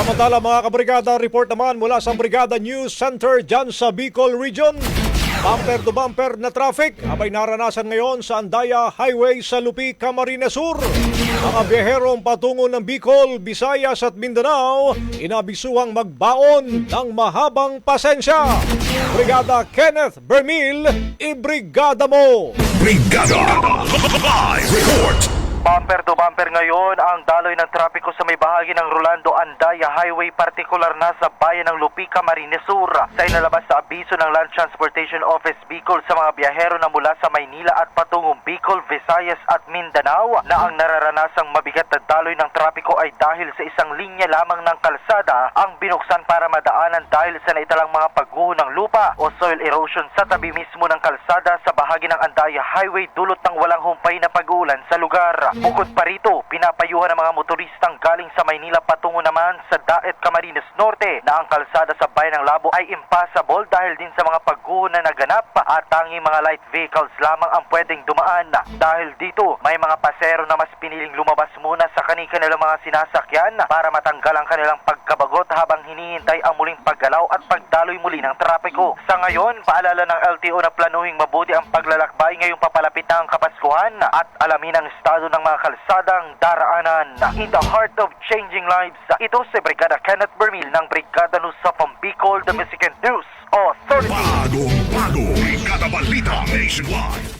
Samantala mga kabrigada, report naman mula sa Brigada News Center dyan sa Bicol Region. Bumper to bumper na traffic abay naranasan ngayon sa Andaya Highway sa Lupi, Camarines Sur. Mga biyaherong patungo ng Bicol, Visayas at Mindanao inabisuhang magbaon ng mahabang pasensya. Brigada Kenneth Bermil, ibrigada mo! Brigada Bumper to bumper ngayon ang daloy ng trapiko sa may bahagi ng Rolando Andaya Highway, partikular na sa bayan ng Lupica, Marines Sur. Sa inalabas sa abiso ng Land Transportation Office Bicol sa mga biyahero na mula sa Maynila at patungong Bicol, Visayas at Mindanao na ang nararanasang mabigat na daloy ng trapiko ay dahil sa isang linya lamang ng kalsada ang binuksan para madaanan dahil sa naitalang mga pagguho ng lupa o soil erosion sa tabi mismo ng kalsada sa bahagi ng Andaya Highway dulot ng walang humpay na pag-uulan sa lugar. Bukod pa rito, pinapayuhan ng mga motoristang galing sa Maynila patungo naman sa Daet Camarines Norte na ang kalsada sa bayan ng Labo ay impassable dahil din sa mga pagguho na naganap at tanging mga light vehicles lamang ang pwedeng dumaan. Dahil dito, may mga pasero na mas piniling lumabas muna sa kanilang mga sinasakyan para matanggal ang kanilang pagkabagot habang hinihintay ang muling paggalaw at pagdaloy muli ng trapiko. Sa ngayon, paalala ng LTO na planuhing mabuti ang paglalakbay ngayong papalapit na ang Kapaskuhan at alamin ang estado ng mga kalsadang daraanan. In the heart of changing lives, ito si Brigada Kenneth Bermil ng Brigada News sa Bicol, the Mexican News Authority. Bagong bago Brigada Balita Nationwide